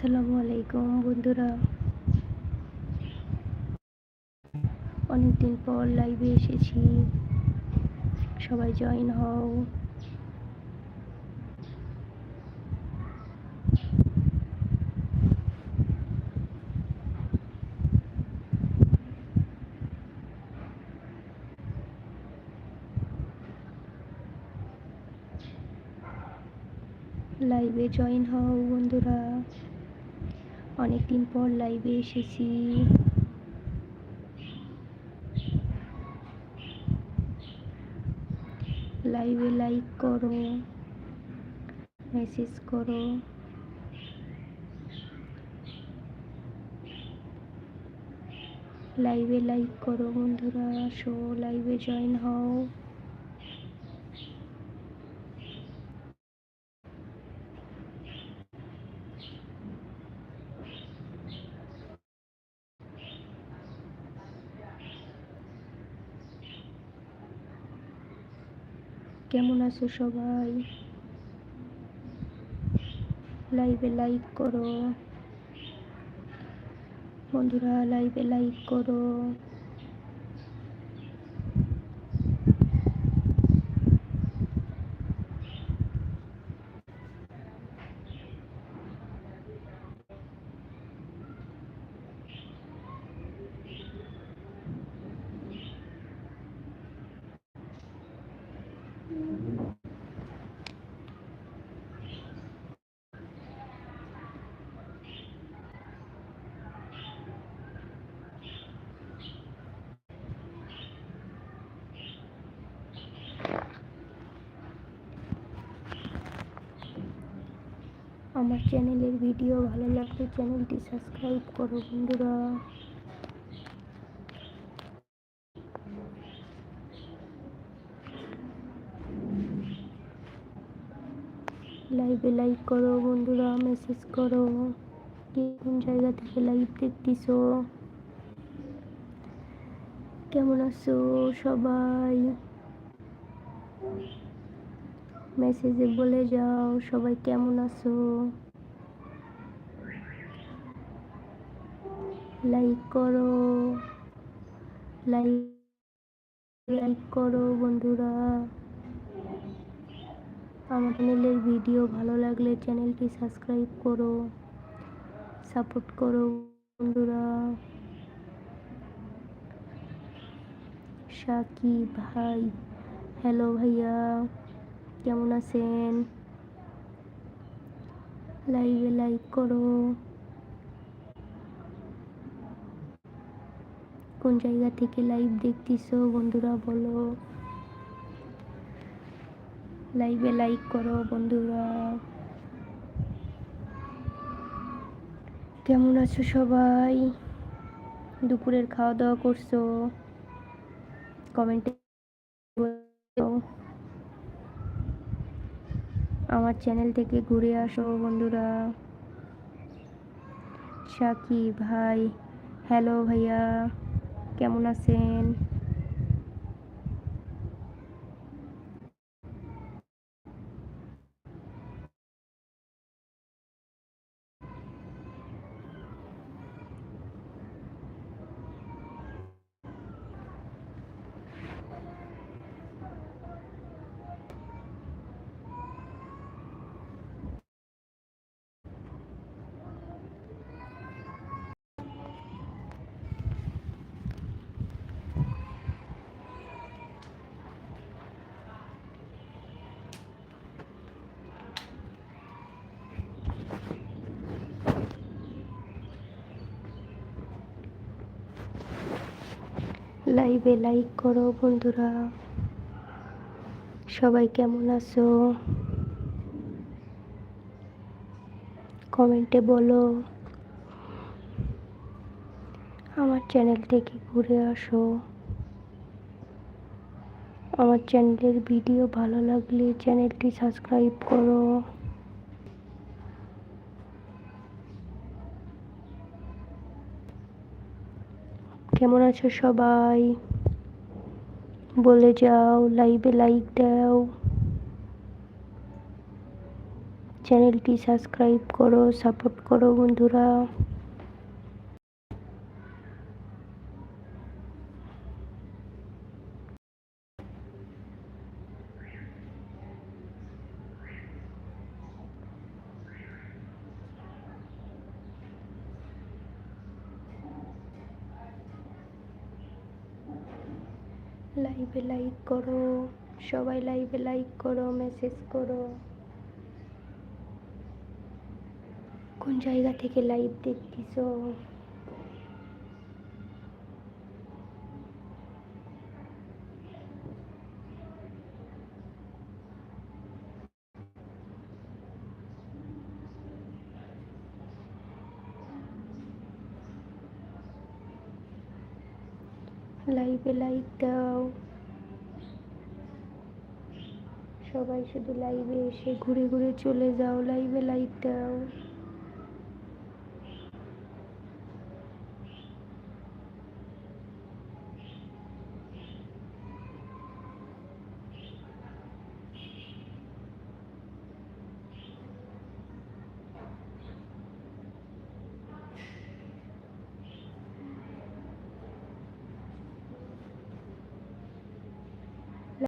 আসসালামু আলাইকুম বন্ধুরা। অনেকদিন পর লাইভে এসেছি। সবাই জয়েন হও। লাইভে জয়েন হও বন্ধুরা। অনেকদিন পর লাইভে এসেছি। লাইভে লাইক করো মেসেজ করো। লাইভে লাইক করো বন্ধুরা, আসো লাইভে জয়েন হও। কেমন আছো সবাই? লাইভে লাইক করো। বন্ধুরা লাইভে লাইক করো। আমার চ্যানেলের ভিডিও ভালো লাগলে চ্যানেলটি সাবস্ক্রাইব করো, বন্ধুরা। লাইভে লাইক করো, বন্ধুরা মেসেজ করো। কে কোন জায়গা থেকে লাইভ দেখতেছো? কেমন আছো সবাই? মেসেজে বলে যাও, সবাই কেমন আছো? লাইক করো। লাইক লাইক করো বন্ধুরা। আমার চ্যানেলের ভিডিও ভালো লাগলে চ্যানেলটি সাবস্ক্রাইব করো সাপোর্ট করো বন্ধুরা। সাকিব ভাই হ্যালো ভাইয়া। কেমন আছেন? লাইভে লাইক করো। কোন জায়গা থেকে লাইভ দেখতেছো বন্ধুরা বলো। লাইভে লাইক করো বন্ধুরা। কেমন আছো সবাই? দুপুরের খাওয়া দাওয়া করছ? কমেন্টে আমার চ্যানেল থেকে ঘুরে আসো বন্ধুরা। সাকিব ভাই হ্যালো ভাইয়া কেমন আছেন? লাইভে লাইক করো বন্ধুরা। সবাই কেমন আছো? কমেন্টে বলো। আমার চ্যানেল থেকে ঘুরে আসো। আমার চ্যানেলের ভিডিও ভালো লাগলে চ্যানেলটি সাবস্ক্রাইব করো। কেমন আছো সবাই? বলে যাও লাইভে লাইক দাও। চ্যানেলটি সাবস্ক্রাইব করো সাপোর্ট করো বন্ধুরা। লাইভে লাইক করো সবাই লাইভে লাইক করো মেসেজ করো। কোন জায়গা থেকে লাইভ দেখতেছো? লাইভে লাইক দাও। সবাই শুধু লাইভে এসে ঘুরে ঘুরে চলে যাও। লাইভে লাইক দাও।